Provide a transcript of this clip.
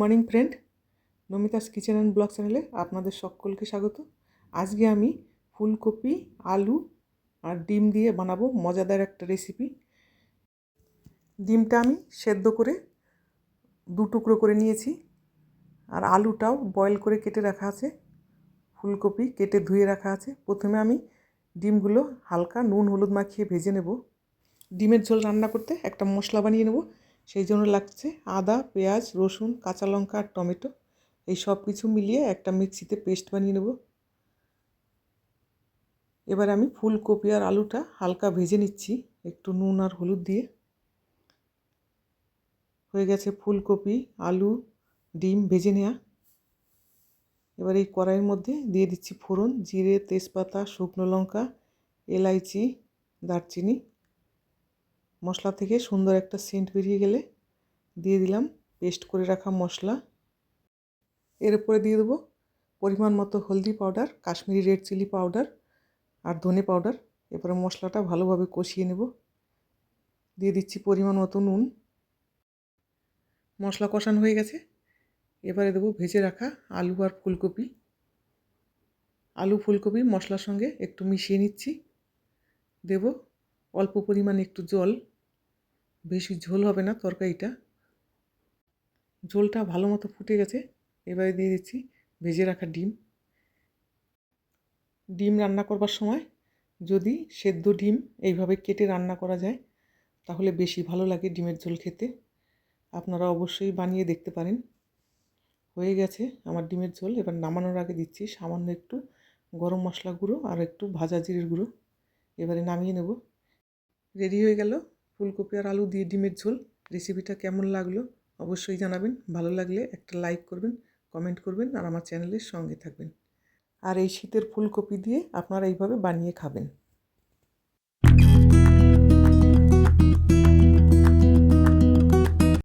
Morning friend, Namita's kitchen and blog চ্যানেলে আপনাদের সকলকে স্বাগত। আজকে আমি ফুলকপি, আলু আর ডিম দিয়ে বানাবো মজাদার একটা রেসিপি। ডিমটা আমি সেদ্ধ করে দু টুকরো করে নিয়েছি আর আলুটাও বয়েল করে কেটে রাখা আছে, ফুলকপি কেটে ধুয়ে রাখা আছে। প্রথমে আমি ডিমগুলো হালকা নুন, হলুদ মাখিয়ে ভেজে নেব। ডিমের ঝোল রান্না করতে একটা মশলা বানিয়ে নেব। সেই জন্য লাগছে আদা, পেঁয়াজ, রসুন, কাঁচা লঙ্কা আর টমেটো। এই সব কিছু মিলিয়ে একটা মিক্সিতে পেস্ট বানিয়ে নেব। এবার আমি ফুলকপি আর আলুটা হালকা ভেজে নিচ্ছি, একটু নুন আর হলুদ দিয়ে। হয়ে গেছে ফুলকপি, আলু, ডিম ভেজে নেওয়া এবার এই কড়াইয়ের মধ্যে দিয়ে দিচ্ছি ফোড়ন, জিরে, তেজপাতা, শুকনো লঙ্কা, এলাইচি, দারচিনি। মশলা থেকে সুন্দর একটা সেন্ট বেরিয়ে গেলে দিয়ে দিলাম পেস্ট করে রাখা মশলা। এর উপরে দিয়ে দেবো পরিমাণ মতো হলদি powder Kashmiri red chilli powder আর ধনে পাউডার এরপরে মশলাটা ভালোভাবে কষিয়ে নেব। দিয়ে দিচ্ছি পরিমাণ মতো নুন। মশলা কষানো হয়ে গেছে। এবারে দেবো ভেজে রাখা আলু আর ফুলকপি। আলু, ফুলকপি মশলার সঙ্গে একটু মিশিয়ে নিচ্ছি। দেব অল্প পরিমাণ একটু জল, বেশি ঝোল হবে না তরকারিটা। ঝোলটা ভালো মতো ফুটে গেছে, এবারে দিয়ে দিচ্ছি ভেজে রাখা ডিম। ডিম রান্না করবার সময় যদি সেদ্ধ ডিম এইভাবে কেটে রান্না করা যায়, তাহলে বেশি ভালো লাগে ডিমের ঝোল খেতে। আপনারা অবশ্যই বানিয়ে দেখতে পারেন। হয়ে গেছে আমার ডিমের ঝোল, এবার নামানোর আগে দিচ্ছি সামান্য একটু গরম মশলা গুঁড়ো আর একটু ভাজা জিরের গুঁড়ো। এবারে নামিয়ে নেব। রেডি হয়ে গেল। ফুলকপি আর আলু দিয়ে ডিমের ঝোল। রেসিপিটা কেমন লাগল অবশ্যই জানাবেন। ভালো লাগলে একটা লাইক করবেন, কমেন্ট করবেন আর আমার চ্যানেলের সঙ্গে থাকবেন। আর এই শীতের ফুলকপি দিয়ে আপনারা এইভাবে বানিয়ে খাবেন।